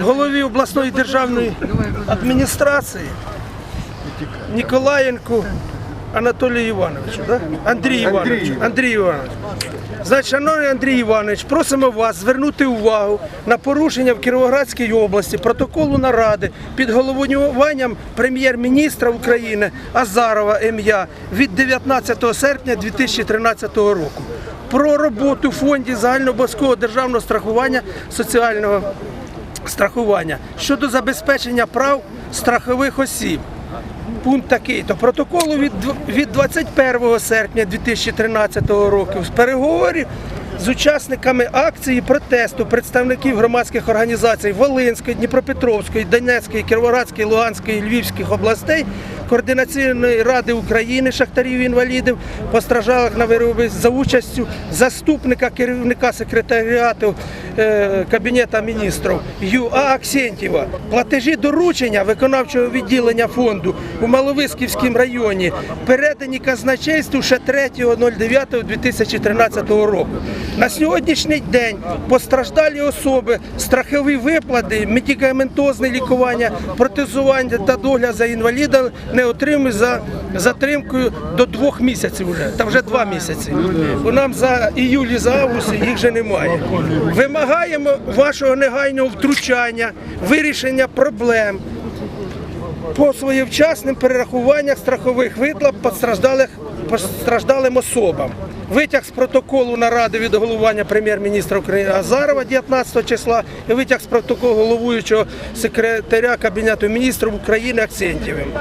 голові обласної державної адміністрації Ніколаєнку Анатолію Івановичу, да? Андрій Іванович. Андрій Іванович. Значить, шановний Андрій Іванович, просимо вас звернути увагу на порушення в Кіровоградській області протоколу наради під головуванням прем'єр-міністра України Азарова М'Я від 19 серпня 2013 року про роботу в фонді загальнообов'язкового державного страхування соціального страхування щодо забезпечення прав страхових осіб. Пункт такий, то протоколу від, від 21 серпня 2013 року з переговорів з учасниками акції протесту представників громадських організацій Волинської, Дніпропетровської, Донецької, Кіровоградської, Луганської, Львівських областей, Координаційної ради України шахтарів інвалідів, постраждалих на вироби за участю заступника керівника секретаріату е, Кабінету міністрів ЮА Аксентєва. Платежі доручення виконавчого відділення фонду у Маловисківському районі передані казначейству ще 3.09.2013 року. На сьогоднішній день постраждалі особи, страхові виплати, медикаментозне лікування, протезування та догляд за інвалідами не отримують за затримкою до двох місяців вже, та вже два місяці. У нам за іюль і за август їх вже немає вимагаємо вашого негайного втручання, вирішення проблем по своєвчасним перерахуваннях страхових виплат постраждалих, постраждалим особам. Витяг з протоколу наради від головування прем'єр-міністра України Азарова 19 числа і витяг з протоколу головуючого секретаря Кабінету міністрів України Аксентєвим.